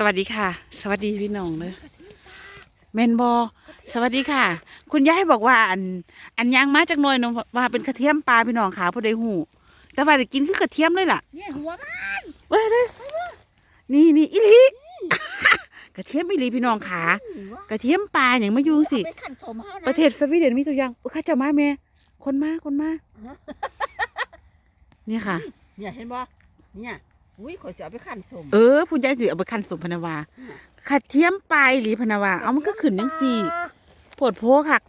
สวัสดีค่ะ สวัสดีพี่น้องเลยเมนบอสวัสดีค่ะ คุณยายบอกว่าอัน อันยางมาจากหน่อยเนอะว่าเป็นกระเทียมปลาพี่น้องขาพอได้หูแต่ว่าได้กินคือกระเทียมเลยล่ะเนี่ยหัวมันเว้ยเลยนี่นี่อีหลีกระเทียมอีหลีพี่น้องขา กระเทียมปลาอย่างมาอยู่สิเอาไปขันสมห้านะประเทศสวีเดนมีตัวอย่างโอ้ข้าเจะมาแม่คนมาคนมาเนี่ยค่ะ เนี่ยเห็นบ่เนี่ย อุ้ยขอยจะเอาไปขันสมเออคุณยายสิเอาไปคันสมพนาวาขัดเทียมปลายหรือพนาวาเอามันก็ขึ้นยังสี่โผดโพคัก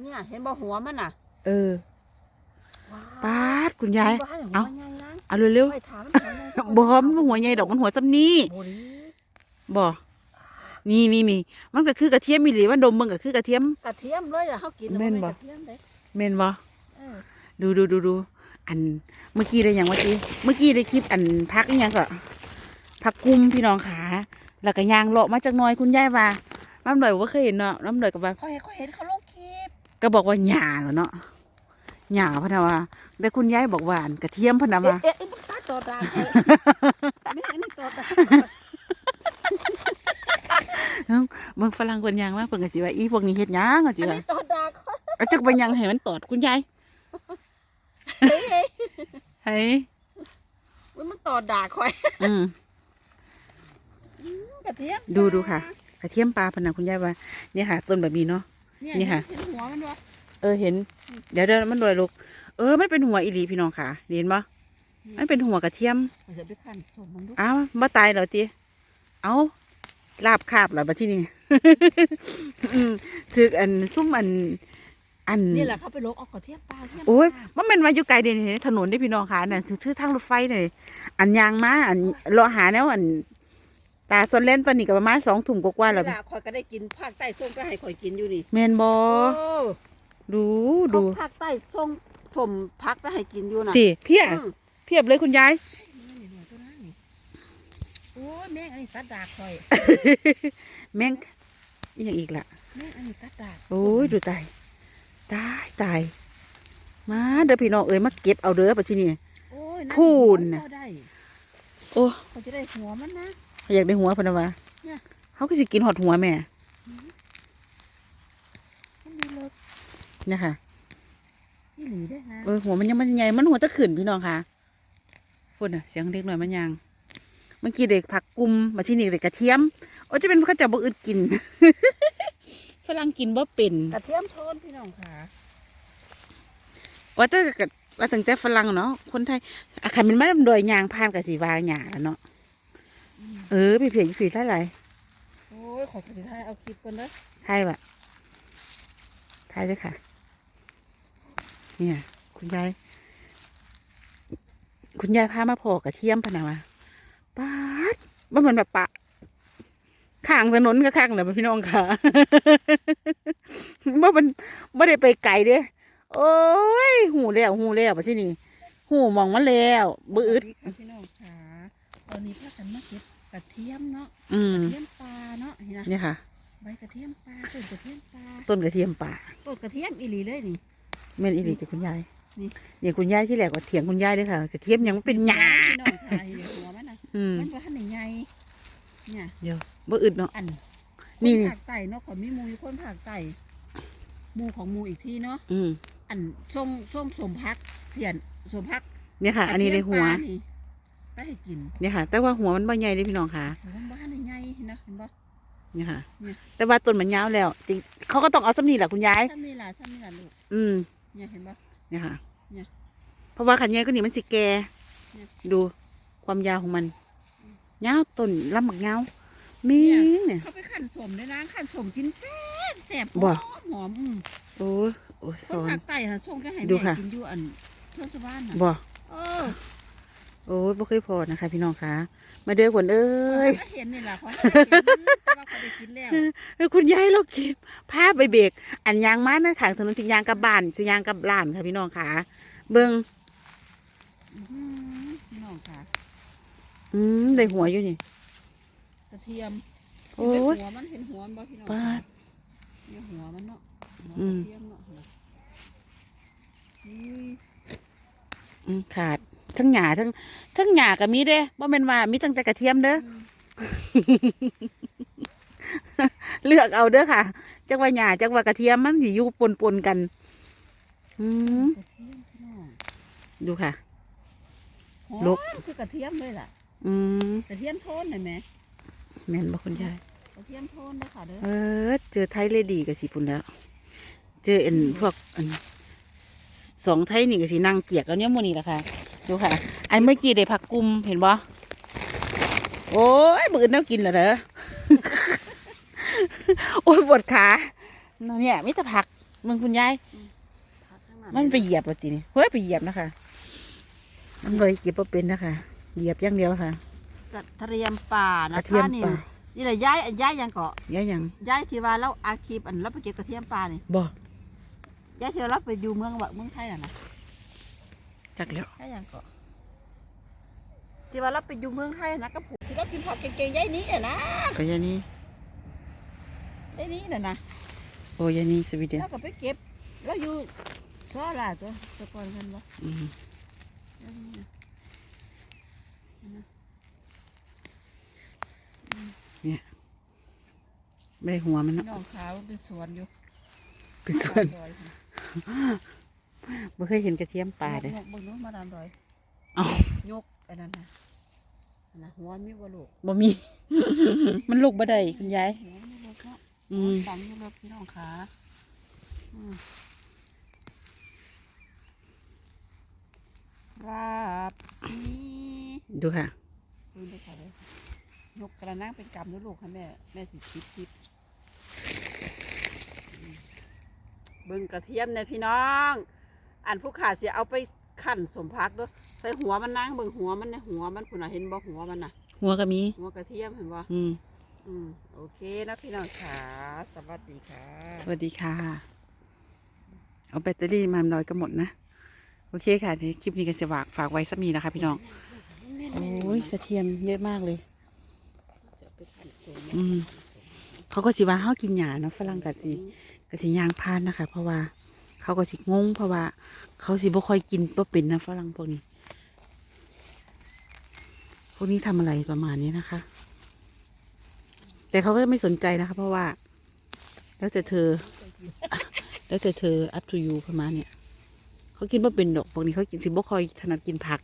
เนี่ยเห็นบ่หัวมันน่ะเออว้าวปาดคุณยายห็นบ่หัวเอาใหญ่นะเอาเร็วไปถามมันหัวใหญ่ๆบอมนหัวใหญ่ดอกมันหัวซ้ำนี้โอ้ยบอนี่นี่นี่มันก็คือกระเทียมมีหรือว่าดมมึงก็คือกระเทียมกระเทียมเลยอะเฮากินแม่นบ่กระเทียมเลยเมนบอเออดูดูดูดู อันเมื่อกี้ได้อย่างเมื่อกี้เมื่อกี้ได้คลิปอันพักอหยังก็พักกุมพี่น้องขาแล้วก็ยางเลาะมาจากหน้อยคุณยายว่าน้ำลอยว่าเคยเห็นเนาะน้ำลอยก็ว่าขอยขอยเห็นเขาลงคลิปก็บอกว่าหยาเหรอเนาะหยาพะนะว่าแต่คุณยายบอกว่าอันกระเทียมพะนะเอ๊ะว่าเอ๊ะไอ้มึงตาต่อดาใครไม่เห็นนี่ต่อดามึงฝรั่งคนยางมากเพิ่นก็สิว่าอีพวกนี้เฮ็ดหยังก็สิอันว่านี้ต่อดาเขาเอาจักไปยังให้มันตอดคุณยายเฮ้ยเฮ้ยให้ อุ๊ยมันต่อดาคอยอืมกระเทียมดูดูค่ะ กระเทียมปลาพะนะคุณยายว่าเนี่ยค่ะ ต้นแบบนี้เนาะ เนี่ยนี่ค่ะ เห็นหัวมันบ่เออเห็น เดี๋ยวเดี๋ยวมันลอยลูกเออมันเป็นหัวอีหลีพี่น้องค่ะเห็นบ่มันเป็นหัวกระเทียมขอยจะไปขันสมมันดูอ้าวบ่ตายเหรอติเอาลาบคาบเหรอบัดที่นี่ อืมถึกอันซุ่มอัน อันนี่แหละเขาไปลกเอากระเทียมปลาเทียมโอ้ยปลามันเป็นว่าอยู่ไกลเด่นถนนได้พี่น้องค่ะนั่นคือชื่อทางรถไฟเลยอันยางมาอันรอหาแนวอันตาซอนเล่นตอนนี้ก็ประมาณสองถุ่มกว่าๆแล้วนี่แหละคอยก็ได้กินภาคใต้ส้มก็ให้คอยกินอยู่นี่เมนบอโอ้ดูดูดูภาคใต้ส้มสมพักก็ให้กินอยู่น่ะติเพียบอืมเพียบเลยคุณยายนี่ๆตัวนั้นนี่โอ้ยแม่งอันนี้กัดดากคอยแม่งอหยังอีกล่ะแม่งอันนี้กัดดากโอ้ยดูตาย ตายตายมาเด้อพี่น้องเอ้ยมาเก็บเอาเด้อปัจจุบันโอ้ยพูนน่ะน่ะได้โอ้เขาจะได้หัวมันนะ อยากได้หัวเพนนะวะเนี่ย เขาก็สิกินหอดหัวแม่มันมีเลิกเนี่ยค่ะ นี่หลีได้นะเออหัวมันยังมันใหญ่มันหัวตะขึ้นพี่น้องค่ะฝุ่นอะเสียงเด็กหน่อยมันยังเมื่อกี้เด็กผักกุมมาที่นี่เด็กกระเทียมโอ้จะเป็นข้าวเจ้าบ่อึดกิน ฝรั่งกินบ่เป็นกระเทียมโทนพี่น้องค่ะว่าแต่กะว่าตั้งแต่ฝรั่งเนาะคนไทยอะคันมันมาดอยยางผ่านกับสีวาหยาเนาะเออพี่เพียงสีได้หลายโอ้ยขอสุดท้ายเอาคลิปก่อนนะไทยบะไทยเลยค่ะ เนี่ย คุณยายคุณยายพามาพอกระเทียมพะนาวะป๊าดว่าเหมือนแบบปะ ข้างถนนก็ข้างเลยพี่น้องค่ะว่ามันไม่ได้ไปไกลเด้โอ้ยหูแล้วหูแล้วปะที่นี่หูมองมาแล้วบืออึดสวัสดีค่ะพี่น้องค่ะตอนนี้พากันมาเก็บกระเทียมเนาะอืมกระเทียมปลาเนาะเห็นไหมเนี่ยค่ะใบกระเทียมปลาต้นกระเทียมปลาต้นกระเทียมป่าต้นกระเทียมอีหลีเลยนี่แม่นอีหลีจ้ะคุณยายนี่เนี่ยคุณยายที่แหลกว่าเถียงคุณยายด้วยค่ะกระเทียมยังไม่เป็นหยาพี่น้องค่ะเห็นหัวมันนะอืมมันว่าทันใหญ่เนี่ยเดี๋ยว บ่อึดเนาะอันนี่ คนนี่ภาคใต้เนาะขอมีหมูอยู่คนภาคใต้หมูของหมูอีกที่เนาะอืมอันส้มส้มสมพักเทียนสมพักเนี่ยค่ะ อันนี้ในหัว กระเทียมปลานี่ไปให้กินเนี่ยค่ะ แต่ว่าหัวมันบ่ใหญ่เลยพี่น้องค่ะ หัวมันบ้านใหญ่เห็นเนาะเห็นปะเนี่ยค่ะ เนี่ย แต่ว่าต้นมันยาวแล้วจริงเขาก็ต้องเอาสำนีแหละคุณยายถ้ามีหลานถ้ามีหลานลูกอืม เนี่ยเห็นปะเนี่ยค่ะ เนี่ยเพราะว่าขันใหญ่ก็นี่มันสิแก เนี่ย ดูความยาวของมันยาวต้นลำบักยาว มีเนี่ยเขาไปขันสมด้วยนะขันสมกินแซ่บแซ่บบ่หอมหอมอืมโอ้ยโอ้ยคสนอนภาคใต้นะส่งไปให้ดูแม่ค่ะกินอยู่อันชนชาวบ้านน่ะบ่เออโอ้ยบ่เคยพอนะคะ พี่น้องค่ะมาเด้อคนเอ้ยเขาเห็นนี่แหละเขาให้กินแต่ว่าเขาได้กินแล้วเอ้ยคุณยายเราเก็บภาพไปเบรกอันยางมานะขางถนนสิยางกับบ้านสิยางกับร้านค่ะพี่น้องค่ะเบิ่งอื้อหือพี่น้องค่ะ อืมได้หัวอยู่นี่กระ เทียมโอ้ยเห็นแต่หัวมันเห็นหัวมันบ่พี่น้องปาดเนี่ยหัวมันเนาะหัวอืกมระเทียมเนาะเห็นไหมอุ้ยอืมขาดทั้งหญ้าทั้งทั้งหญ้าก็มีเด้บ่แม่นว่ามีตั้งแต่กระเทียมเด้ออืมเลือกเอาเด้อค่ะ จักว่าหญ้าจักว่ากระเทียมมันสิอยู่ปนๆกัน อืมกระเทียมพี่น้องดูค่ะหอมลุกคือกระเทียมเลยล่ะ อืมกระเทียมโทนเห็นไหม แม่นบ่คุณยายกระเทียมโทนเด้อค่ะเด้อเออเจอไทยเลดีกับสิพุ่นแล้ว เจออันพวกอันสองไทยนี่ก็สินั่งเกียกแล้วเนี่ยมื้อนี้ล่ะค่ะดูค่ะ อันเมื่อกี้ได้ผักกุมเห็นบ่โอ้ยมื้ออื่นแนวกินเหรอเด้อโอ้ยปวดขาเนี่ยมีแต่ผักมึงคุณยายพักข้างหลังมันไปเหยียบว่าตินี่เฮ้ยไปเหยียบนะคะ มันเลยเก็บบ่เป็นนะคะเหยียบอย่างเดียวค่ะ กระเทียมป่ากนะระเทียมคะนี่ป่า นี่แหละย้ายย้ายยังเกาะย้ายหยังย้ายที่ว่าเราอาชีพอันเราไปเก็บกระเทียมป่านี่บ่ย้ายที่ว่าเราไปอยู่เมืองวะเมืองไทยน่ะนะจักแล้วย้ายยังเกาะที่ว่าเราไปอยู่เมืองไทยนะก็ผูกที่เรากินผักเก่งๆย้ายนี้น่ะนะก็ยานี้ย้ายนี้น่ะนะโอ้ยานี้สวีเดนเราก็ไปเก็บเราอยู่ซ้อล่ะตัวแตะกอนกันบ่อืม ย้ายนี้น่ะ ไม่ได้หัวมันพี่เนาะน้องขาวเป็นสวนอยู่เป็นส่วนดอยค่ะไม่เคยเห็นกระเทียมป่าเลยยกเบิ่งนู้นมาดามดอยเอ้ายกอันนั้นน่ะอันนะหัวมีบ่ลูกบ่มี มันลูกบ่ได้คุณยายหัวมีลูกเนาะอืมฟังอยู่เลยพี่น้องขาอืมราบนี่ดูค่ะดูเลยค่ะเล ยนกกระนั่งเป็นกำด้วยลูกค่ะแม่ แม่สิคิดคิดอืมเบิ่งกระเทียมเนี่ยพี่น้อง อันผู้ขาเสียเอาไปขั้นสมพักด้วยใส่หัวมันนั่งเบิ่งหัวมันในยหัวมันคุณน่ะเห็นบ่หัวมันน่ะ หัวก็มี หัวกระเทียมเห็นบ่อืมอืมโอเคนะพี่น้องขาสวัสดีค่ะ สวัสดีค่ะ เอาแบตเตอรี่มาลอยก็หมดนะ โอเคค่ะในคลิปนี้ก็จะฝากฝากไว้สักมีนะคะ พี่น้อง โอ้ยกระเทียมเยอะมากเลย อืมเขาก็สิว่าเฮากินหยาเนาะฝรั่งก็สิก็สิย่างพานนะคะ เพราะว่า เขาก็สิงงเพราะว่า เขาสิบ่ค่อยกินบ่เป็นนะฝรั่งพวกนี้ พวกนี้ทำอะไรประมาณนี้นะคะ แต่เขาก็ไม่สนใจนะคะ เพราะว่า แล้วแต่เธอ แล้วแต่เธอ up to you ประมาณเนี้ยเขากินบ่เป็นดอกพวกนี้เขากินสิบ่ค่อยถนัดกินผัก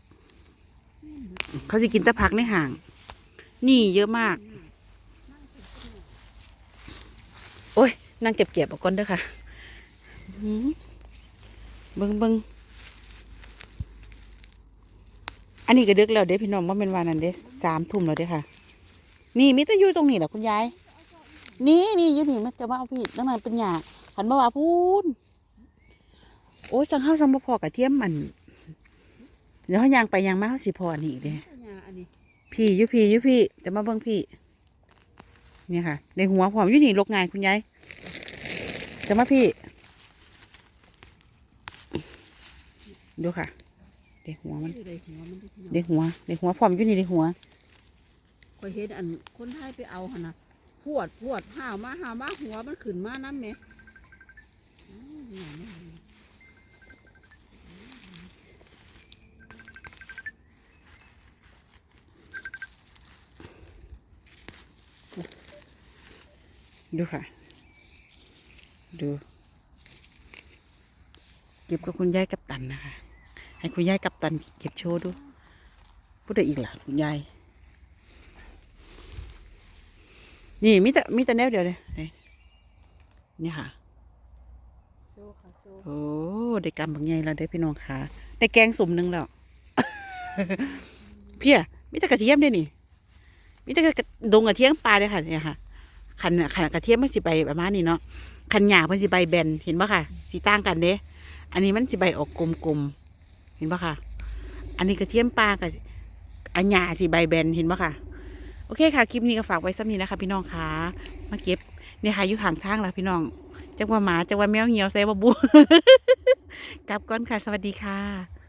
เขาสิกินแต่ผักในห่าง นี่เยอะมาก โอ้ย นั่งเก็บเก็บๆเอาก่อนเด้อค่ะอื้อหือเบิงเบิงอันนี้ก็ดึกแล้วเด้พี่น้องว่าเป็นวันนั้นเด้สามทุ่มแล้วเด้ค่ะ นี่มิตรอยู่ตรงนี้แหละคุณยาย นี่นี่อยู่นี่มันจะมาเอาพี่ตั้งนานเป็นหยาหันมาว่าพูนโอ้ยสังเฮาสังบ่พอกับเทียมมันเดี๋ยวเขายางไปยางมาเขาสิพออันนี้อีกเด้อันนี้พี่อยุพี่อยุพี่จะมาเบิ่งพี่เนี่ยค่ะในหัวผอมอยู่นี่ลกง่ายคุณยาย จะมาพี่ ดูค่ะ เด็กหัวมันที่ใดหัวมันที่พี่น้องเด็กหัวเด็กหัวผอมอยู่นี่เด็กหัวคอยเห็นอันคนไทยไปเอาหั่นน่ะพวดพวดห้าวมาห้าวมาหัวมันขึ้นมาน้ำแหม่อ้าวเนี่ยเนี่ยเนี่ยดูค่ะ ดู เก็บกับคุณยายกับตันนะคะ ให้คุณยายกับตันเก็บโชว์ดูพูดได้อีกล่ะคุณยาย นี่มีแต่มีแต่แนวเดียวเลยนี่นี่ค่ะโชว์ค่ะโชว์โอ้ได้กำบางใหญ่แล้วได้อพี่น้องค่ะได้แกงสุ่มหนึ่งแล้ว เพี้ยมีแต่กระเทียมเด้นี่มีแต่กระดงกระเทียมปลาเลยค่ะเนี่ยค่ะขันขันกระเทียมมันสิใบประมาณนี้เนาะ คันหยาเพิ่นสิใบแบนเห็นปะค่ะสีต่างกันเด้อันนี้มันสิใบออกกลมๆเห็นปะค่ะ อันนี้กระเทียมปลากับอันหยาสิใบแบนเห็นปะค่ะโอเคค่ะคลิปนี้ก็ฝากไว้สักนี้นะคะ พี่น้องค่ะมาเก็บเนี่ยค่ะอยู่ห่างทางแล้วพี่น้องจังว่าหมาจังว่าแมวเหี่ยวใส่บะบูกลับก่อนค่ะ สวัสดีค่ะ